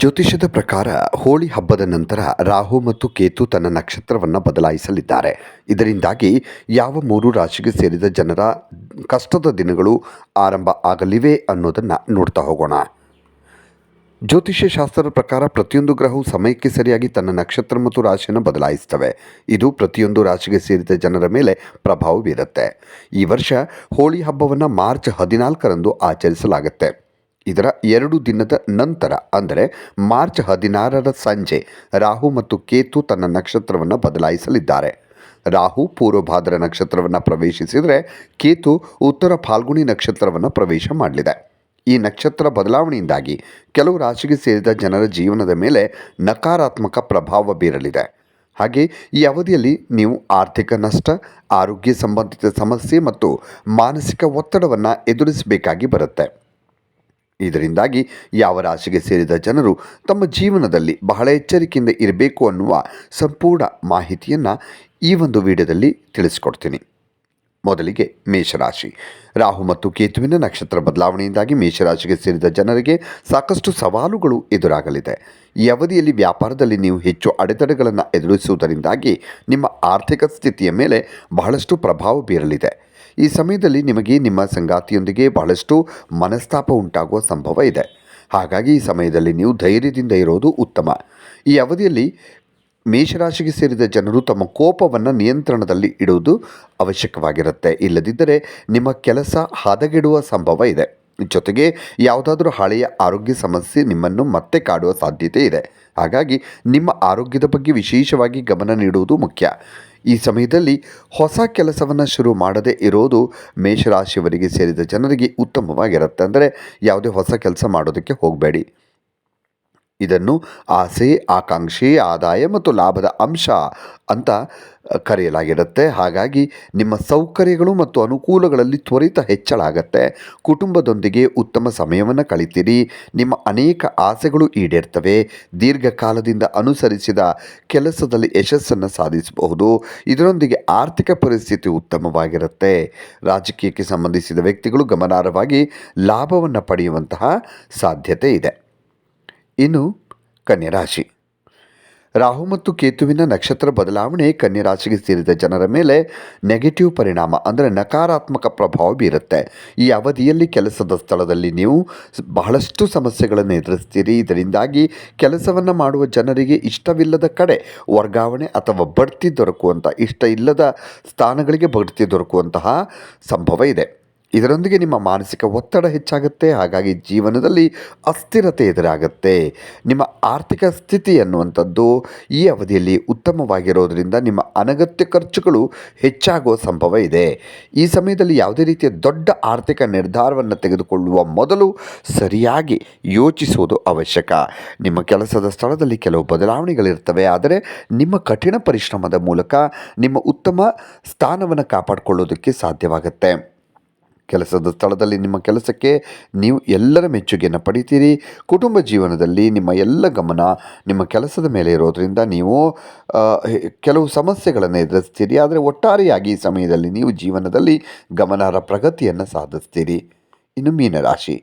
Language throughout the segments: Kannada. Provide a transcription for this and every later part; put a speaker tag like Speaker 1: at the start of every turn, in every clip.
Speaker 1: ಜ್ಯೋತಿಷ್ಯದ ಪ್ರಕಾರ ಹೋಳಿ ಹಬ್ಬದ ನಂತರ ರಾಹು ಮತ್ತು ಕೇತು ತನ್ನ ನಕ್ಷತ್ರವನ್ನು ಬದಲಾಯಿಸಲಿದ್ದಾರೆ. ಇದರಿಂದಾಗಿ ಯಾವ ಮೂರು ರಾಶಿಗೆ ಸೇರಿದ ಜನರ ಕಷ್ಟದ ದಿನಗಳು ಆರಂಭ ಆಗಲಿವೆ ಅನ್ನೋದನ್ನು ನೋಡ್ತಾ ಹೋಗೋಣ. ಜ್ಯೋತಿಷ್ಯ ಶಾಸ್ತ್ರದ ಪ್ರಕಾರ ಪ್ರತಿಯೊಂದು ಗ್ರಹವು ಸಮಯಕ್ಕೆ ಸರಿಯಾಗಿ ತನ್ನ ನಕ್ಷತ್ರ ಮತ್ತು ರಾಶಿಯನ್ನು ಬದಲಾಯಿಸ್ತವೆ ಇದು ಪ್ರತಿಯೊಂದು ರಾಶಿಗೆ ಸೇರಿದ ಜನರ ಮೇಲೆ ಪ್ರಭಾವ ಬೀರುತ್ತೆ. ಈ ವರ್ಷ ಹೋಳಿ ಹಬ್ಬವನ್ನು ಮಾರ್ಚ್ ಹದಿನಾಲ್ಕರಂದು ಆಚರಿಸಲಾಗುತ್ತೆ. ಇದರ ಎರಡು ದಿನದ ನಂತರ, ಅಂದರೆ ಮಾರ್ಚ್ ಹದಿನಾರರ ಸಂಜೆ, ರಾಹು ಮತ್ತು ಕೇತು ತನ್ನ ನಕ್ಷತ್ರವನ್ನು ಬದಲಾಯಿಸಲಿದ್ದಾರೆ. ರಾಹು ಪೂರ್ವಭಾದ್ರ ನಕ್ಷತ್ರವನ್ನು ಪ್ರವೇಶಿಸಿದರೆ ಕೇತು ಉತ್ತರ ಫಾಲ್ಗುಣಿ ನಕ್ಷತ್ರವನ್ನು ಪ್ರವೇಶ ಮಾಡಲಿದೆ. ಈ ನಕ್ಷತ್ರ ಬದಲಾವಣೆಯಿಂದಾಗಿ ಕೆಲವು ರಾಶಿಗೆ ಸೇರಿದ ಜನರ ಜೀವನದ ಮೇಲೆ ನಕಾರಾತ್ಮಕ ಪ್ರಭಾವ ಬೀರಲಿದೆ. ಹಾಗೆ ಈ ಅವಧಿಯಲ್ಲಿ ನೀವು ಆರ್ಥಿಕ ನಷ್ಟ, ಆರೋಗ್ಯ ಸಂಬಂಧಿತ ಸಮಸ್ಯೆ ಮತ್ತು ಮಾನಸಿಕ ಒತ್ತಡವನ್ನು ಎದುರಿಸಬೇಕಾಗಿ ಬರುತ್ತೆ. ಇದರಿಂದಾಗಿ ಯಾವ ರಾಶಿಗೆ ಸೇರಿದ ಜನರು ತಮ್ಮ ಜೀವನದಲ್ಲಿ ಬಹಳ ಎಚ್ಚರಿಕೆಯಿಂದ ಇರಬೇಕು ಅನ್ನುವ ಸಂಪೂರ್ಣ ಮಾಹಿತಿಯನ್ನು ಈ ಒಂದು ವಿಡಿಯೋದಲ್ಲಿ ತಿಳಿಸ್ಕೊಡ್ತೀನಿ. ಮೊದಲಿಗೆ ಮೇಷರಾಶಿ. ರಾಹು ಮತ್ತು ಕೇತುವಿನ ನಕ್ಷತ್ರ ಬದಲಾವಣೆಯಿಂದಾಗಿ ಮೇಷರಾಶಿಗೆ ಸೇರಿದ ಜನರಿಗೆ ಸಾಕಷ್ಟು ಸವಾಲುಗಳು ಎದುರಾಗಲಿದೆ. ಈ ಅವಧಿಯಲ್ಲಿ ವ್ಯಾಪಾರದಲ್ಲಿ ನೀವು ಹೆಚ್ಚು ಅಡೆತಡೆಗಳನ್ನು ಎದುರಿಸುವುದರಿಂದಾಗಿ ನಿಮ್ಮ ಆರ್ಥಿಕ ಸ್ಥಿತಿಯ ಮೇಲೆ ಬಹಳಷ್ಟು ಪ್ರಭಾವ ಬೀರಲಿದೆ. ಈ ಸಮಯದಲ್ಲಿ ನಿಮಗೆ ನಿಮ್ಮ ಸಂಗಾತಿಯೊಂದಿಗೆ ಬಹಳಷ್ಟು ಮನಸ್ತಾಪ ಉಂಟಾಗುವ ಸಂಭವ ಇದೆ. ಹಾಗಾಗಿ ಈ ಸಮಯದಲ್ಲಿ ನೀವು ಧೈರ್ಯದಿಂದ ಇರೋದು ಉತ್ತಮ. ಈ ಅವಧಿಯಲ್ಲಿ ಮೇಷರಾಶಿಗೆ ಸೇರಿದ ಜನರು ತಮ್ಮ ಕೋಪವನ್ನು ನಿಯಂತ್ರಣದಲ್ಲಿ ಇಡುವುದು ಅವಶ್ಯಕವಾಗಿರುತ್ತೆ. ಇಲ್ಲದಿದ್ದರೆ ನಿಮ್ಮ ಕೆಲಸ ಹದಗೆಡುವ ಸಂಭವ ಇದೆ. ಜೊತೆಗೆ ಯಾವುದಾದ್ರೂ ಹಳೆಯ ಆರೋಗ್ಯ ಸಮಸ್ಯೆ ನಿಮ್ಮನ್ನು ಮತ್ತೆ ಕಾಡುವ ಸಾಧ್ಯತೆ ಇದೆ. ಹಾಗಾಗಿ ನಿಮ್ಮ ಆರೋಗ್ಯದ ಬಗ್ಗೆ ವಿಶೇಷವಾಗಿ ಗಮನ ನೀಡುವುದು ಮುಖ್ಯ. ಈ ಸಮಯದಲ್ಲಿ ಹೊಸ ಕೆಲಸವನ್ನು ಶುರು ಮಾಡದೇ ಇರೋದು ಮೇಷರಾಶಿಯವರಿಗೆ ಸೇರಿದ ಜನರಿಗೆ ಉತ್ತಮವಾಗಿರುತ್ತೆ. ಅಂದರೆ ಯಾವುದೇ ಹೊಸ ಕೆಲಸ ಮಾಡೋದಕ್ಕೆ ಹೋಗಬೇಡಿ. ಇದನ್ನು ಆಸೆ, ಆಕಾಂಕ್ಷೆ, ಆದಾಯ ಮತ್ತು ಲಾಭದ ಅಂಶ ಅಂತ ಕರೆಯಲಾಗಿರುತ್ತೆ. ಹಾಗಾಗಿ ನಿಮ್ಮ ಸೌಕರ್ಯಗಳು ಮತ್ತು ಅನುಕೂಲಗಳಲ್ಲಿ ತ್ವರಿತ ಹೆಚ್ಚಳ ಆಗತ್ತೆ. ಕುಟುಂಬದೊಂದಿಗೆ ಉತ್ತಮ ಸಮಯವನ್ನು ಕಳಿತೀರಿ. ನಿಮ್ಮ ಅನೇಕ ಆಸೆಗಳು ಈಡೇರ್ತವೆ. ದೀರ್ಘಕಾಲದಿಂದ ಅನುಸರಿಸಿದ ಕೆಲಸದಲ್ಲಿ ಯಶಸ್ಸನ್ನು ಸಾಧಿಸಬಹುದು. ಇದರೊಂದಿಗೆ ಆರ್ಥಿಕ ಪರಿಸ್ಥಿತಿ ಉತ್ತಮವಾಗಿರುತ್ತೆ. ರಾಜಕೀಯಕ್ಕೆ ಸಂಬಂಧಿಸಿದ ವ್ಯಕ್ತಿಗಳು ಗಮನಾರ್ಹವಾಗಿ ಲಾಭವನ್ನು ಪಡೆಯುವಂತಹ ಸಾಧ್ಯತೆ ಇದೆ. ಇನ್ನು ಕನ್ಯರಾಶಿ. ರಾಹು ಮತ್ತು ಕೇತುವಿನ ನಕ್ಷತ್ರ ಬದಲಾವಣೆ ಕನ್ಯರಾಶಿಗೆ ಸೇರಿದ ಜನರ ಮೇಲೆ ನೆಗೆಟಿವ್ ಪರಿಣಾಮ ಅಂದರೆ ನಕಾರಾತ್ಮಕ ಪ್ರಭಾವ ಬೀರುತ್ತೆ. ಈ ಅವಧಿಯಲ್ಲಿ ಕೆಲಸದ ಸ್ಥಳದಲ್ಲಿ ನೀವು ಬಹಳಷ್ಟು ಸಮಸ್ಯೆಗಳನ್ನು ಎದುರಿಸ್ತೀರಿ. ಇದರಿಂದಾಗಿ ಕೆಲಸವನ್ನು ಮಾಡುವ ಜನರಿಗೆ ಇಷ್ಟವಿಲ್ಲದ ಕಡೆ ವರ್ಗಾವಣೆ ಅಥವಾ ಬಡ್ತಿ ದೊರಕುವಂಥ ಇಷ್ಟ ಇಲ್ಲದ ಸ್ಥಾನಗಳಿಗೆ ಬಡ್ತಿ ದೊರಕುವಂತಹ ಸಂಭವ ಇದೆ. ಇದರೊಂದಿಗೆ ನಿಮ್ಮ ಮಾನಸಿಕ ಒತ್ತಡ ಹೆಚ್ಚಾಗುತ್ತೆ, ಹಾಗಾಗಿ ಜೀವನದಲ್ಲಿ ಅಸ್ಥಿರತೆ ಎದುರಾಗುತ್ತೆ. ನಿಮ್ಮ ಆರ್ಥಿಕ ಸ್ಥಿತಿ ಅನ್ನುವಂಥದ್ದು ಈ ಅವಧಿಯಲ್ಲಿ ಉತ್ತಮವಾಗಿರೋದರಿಂದ ನಿಮ್ಮ ಅನಗತ್ಯ ಖರ್ಚುಗಳು ಹೆಚ್ಚಾಗುವ ಸಂಭವ ಇದೆ. ಈ ಸಮಯದಲ್ಲಿ ಯಾವುದೇ ರೀತಿಯ ದೊಡ್ಡ ಆರ್ಥಿಕ ನಿರ್ಧಾರವನ್ನು ತೆಗೆದುಕೊಳ್ಳುವ ಮೊದಲು ಸರಿಯಾಗಿ ಯೋಚಿಸುವುದು ಅವಶ್ಯಕ. ನಿಮ್ಮ ಕೆಲಸದ ಸ್ಥಳದಲ್ಲಿ ಕೆಲವು ಬದಲಾವಣೆಗಳಿರ್ತವೆ, ಆದರೆ ನಿಮ್ಮ ಕಠಿಣ ಪರಿಶ್ರಮದ ಮೂಲಕ ನಿಮ್ಮ ಉತ್ತಮ ಸ್ಥಾನವನ್ನು ಕಾಪಾಡಿಕೊಳ್ಳೋದಕ್ಕೆ ಸಾಧ್ಯವಾಗುತ್ತೆ. ಕೆಲಸದ ಸ್ಥಳದಲ್ಲಿ ನಿಮ್ಮ ಕೆಲಸಕ್ಕೆ ನೀವು ಎಲ್ಲರ ಮೆಚ್ಚುಗೆಯನ್ನು ಪಡಿತೀರಿ. ಕುಟುಂಬ ಜೀವನದಲ್ಲಿ ನಿಮ್ಮ ಎಲ್ಲ ಗಮನ ನಿಮ್ಮ ಕೆಲಸದ ಮೇಲೆ ಇರೋದರಿಂದ ನೀವು ಕೆಲವು ಸಮಸ್ಯೆಗಳನ್ನು ಎದುರಿಸ್ತೀರಿ. ಆದರೆ ಒಟ್ಟಾರೆಯಾಗಿ ಈ ಸಮಯದಲ್ಲಿ ನೀವು ಜೀವನದಲ್ಲಿ ಗಮನಾರ್ಹ ಪ್ರಗತಿಯನ್ನು ಸಾಧಿಸ್ತೀರಿ. ಇನ್ನು ಮೀನರಾಶಿ.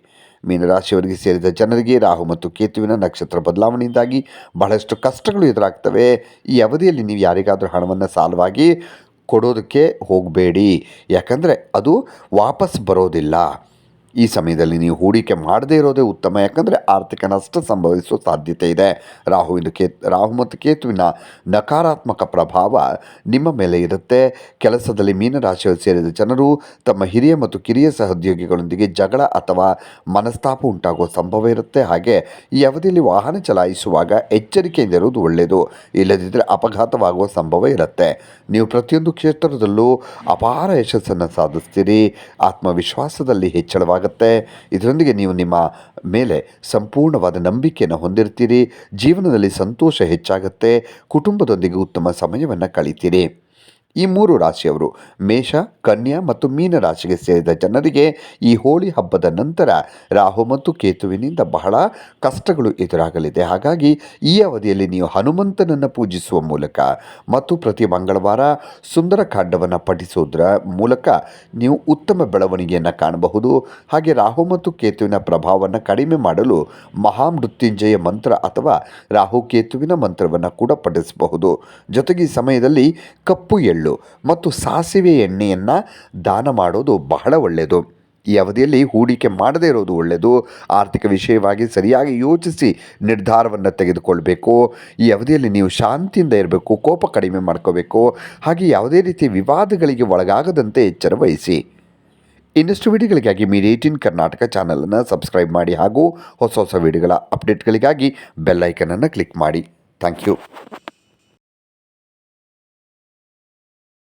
Speaker 1: ಮೀನರಾಶಿಯವರಿಗೆ ಸೇರಿದ ಜನರಿಗೆ ರಾಹು ಮತ್ತು ಕೇತುವಿನ ನಕ್ಷತ್ರ ಬದಲಾವಣೆಯಿಂದಾಗಿ ಬಹಳಷ್ಟು ಕಷ್ಟಗಳು ಎದುರಾಗ್ತವೆ. ಈ ಅವಧಿಯಲ್ಲಿ ನೀವು ಯಾರಿಗಾದರೂ ಹಣವನ್ನು ಸಾಲವಾಗಿ ಕೊಡೋದಕ್ಕೆ ಹೋಗಬೇಡಿ. ಯಾಕಂದರೆ ಅದು ವಾಪಸ್ ಬರೋದಿಲ್ಲ. ಈ ಸಮಯದಲ್ಲಿ ನೀವು ಹೂಡಿಕೆ ಮಾಡದೇ ಇರೋದೇ ಉತ್ತಮ. ಯಾಕಂದರೆ ಆರ್ಥಿಕ ನಷ್ಟ ಸಂಭವಿಸುವ ಸಾಧ್ಯತೆ ಇದೆ. ರಾಹುವಿನ ಕೇ ರಾಹು ಮತ್ತು ಕೇತುವಿನ ನಕಾರಾತ್ಮಕ ಪ್ರಭಾವ ನಿಮ್ಮ ಮೇಲೆ ಇರುತ್ತೆ. ಕೆಲಸದಲ್ಲಿ ಮೀನರಾಶಿಯಲ್ಲಿ ಸೇರಿದ ಜನರು ತಮ್ಮ ಹಿರಿಯ ಮತ್ತು ಕಿರಿಯ ಸಹೋದ್ಯೋಗಿಗಳೊಂದಿಗೆ ಜಗಳ ಅಥವಾ ಮನಸ್ತಾಪ ಉಂಟಾಗುವ ಸಂಭವ ಇರುತ್ತೆ. ಹಾಗೆ ಈ ಅವಧಿಯಲ್ಲಿ ವಾಹನ ಚಲಾಯಿಸುವಾಗ ಎಚ್ಚರಿಕೆಯಿಂದ ಇರುವುದು ಒಳ್ಳೆಯದು. ಇಲ್ಲದಿದ್ದರೆ ಅಪಘಾತವಾಗುವ ಸಂಭವ ಇರುತ್ತೆ. ನೀವು ಪ್ರತಿಯೊಂದು ಕ್ಷೇತ್ರದಲ್ಲೂ ಅಪಾರ ಯಶಸ್ಸನ್ನು ಸಾಧಿಸ್ತೀರಿ. ಆತ್ಮವಿಶ್ವಾಸದಲ್ಲಿ ಹೆಚ್ಚಳವಾಗುತ್ತೆ ಇದರೊಂದಿಗೆ ನೀವು ನಿಮ್ಮ ಮೇಲೆ ಸಂಪೂರ್ಣವಾದ ನಂಬಿಕೆಯನ್ನು ಹೊಂದಿರ್ತೀರಿ. ಜೀವನದಲ್ಲಿ ಸಂತೋಷ ಹೆಚ್ಚಾಗುತ್ತೆ. ಕುಟುಂಬದೊಂದಿಗೆ ಉತ್ತಮ ಸಮಯವನ್ನು ಕಳಿತೀರಿ. ಈ ಮೂರು ರಾಶಿಯವರು ಮೇಷ, ಕನ್ಯಾ ಮತ್ತು ಮೀನ ರಾಶಿಗೆ ಸೇರಿದ ಜನರಿಗೆ ಈ ಹೋಳಿ ಹಬ್ಬದ ನಂತರ ರಾಹು ಮತ್ತು ಕೇತುವಿನಿಂದ ಬಹಳ ಕಷ್ಟಗಳು ಎದುರಾಗಲಿದೆ. ಹಾಗಾಗಿ ಈ ಅವಧಿಯಲ್ಲಿ ನೀವು ಹನುಮಂತನನ್ನು ಪೂಜಿಸುವ ಮೂಲಕ ಮತ್ತು ಪ್ರತಿ ಮಂಗಳವಾರ ಸುಂದರಕಾಂಡವನ್ನು ಪಠಿಸುವುದರ ಮೂಲಕ ನೀವು ಉತ್ತಮ ಬೆಳವಣಿಗೆಯನ್ನು ಕಾಣಬಹುದು. ಹಾಗೆ ರಾಹು ಮತ್ತು ಕೇತುವಿನ ಪ್ರಭಾವವನ್ನು ಕಡಿಮೆ ಮಾಡಲು ಮಹಾಮೃತ್ಯುಂಜಯ ಮಂತ್ರ ಅಥವಾ ರಾಹು ಕೇತುವಿನ ಮಂತ್ರವನ್ನು ಕೂಡ ಪಠಿಸಬಹುದು. ಜೊತೆಗೆ ಸಮಯದಲ್ಲಿ ಕಪ್ಪು ಎಳ್ಳು ಮತ್ತು ಸಾಸಿವೆ ಎಣ್ಣೆಯನ್ನು ದಾನ ಮಾಡೋದು ಬಹಳ ಒಳ್ಳೆಯದು. ಈ ಅವಧಿಯಲ್ಲಿ ಹೂಡಿಕೆ ಮಾಡದೇ ಇರೋದು ಒಳ್ಳೆಯದು. ಆರ್ಥಿಕ ವಿಷಯವಾಗಿ ಸರಿಯಾಗಿ ಯೋಚಿಸಿ ನಿರ್ಧಾರವನ್ನು ತೆಗೆದುಕೊಳ್ಬೇಕು. ಈ ಅವಧಿಯಲ್ಲಿ ನೀವು ಶಾಂತಿಯಿಂದ ಇರಬೇಕು, ಕೋಪ ಕಡಿಮೆ ಮಾಡ್ಕೋಬೇಕು. ಹಾಗೆ ಯಾವುದೇ ರೀತಿಯ ವಿವಾದಗಳಿಗೆ ಒಳಗಾಗದಂತೆ ಎಚ್ಚರ ವಹಿಸಿ. ಇನ್ನಷ್ಟು ವಿಡಿಯೋಗಳಿಗಾಗಿ ಮೀರಿ ಏಯ್ಟೀನ್ ಕರ್ನಾಟಕ ಚಾನಲನ್ನು ಸಬ್ಸ್ಕ್ರೈಬ್ ಮಾಡಿ ಹಾಗೂ ಹೊಸ ಹೊಸ ವಿಡಿಯೋಗಳ ಅಪ್ಡೇಟ್ಗಳಿಗಾಗಿ ಬೆಲ್ಲೈಕನನ್ನು ಕ್ಲಿಕ್ ಮಾಡಿ. Thank you.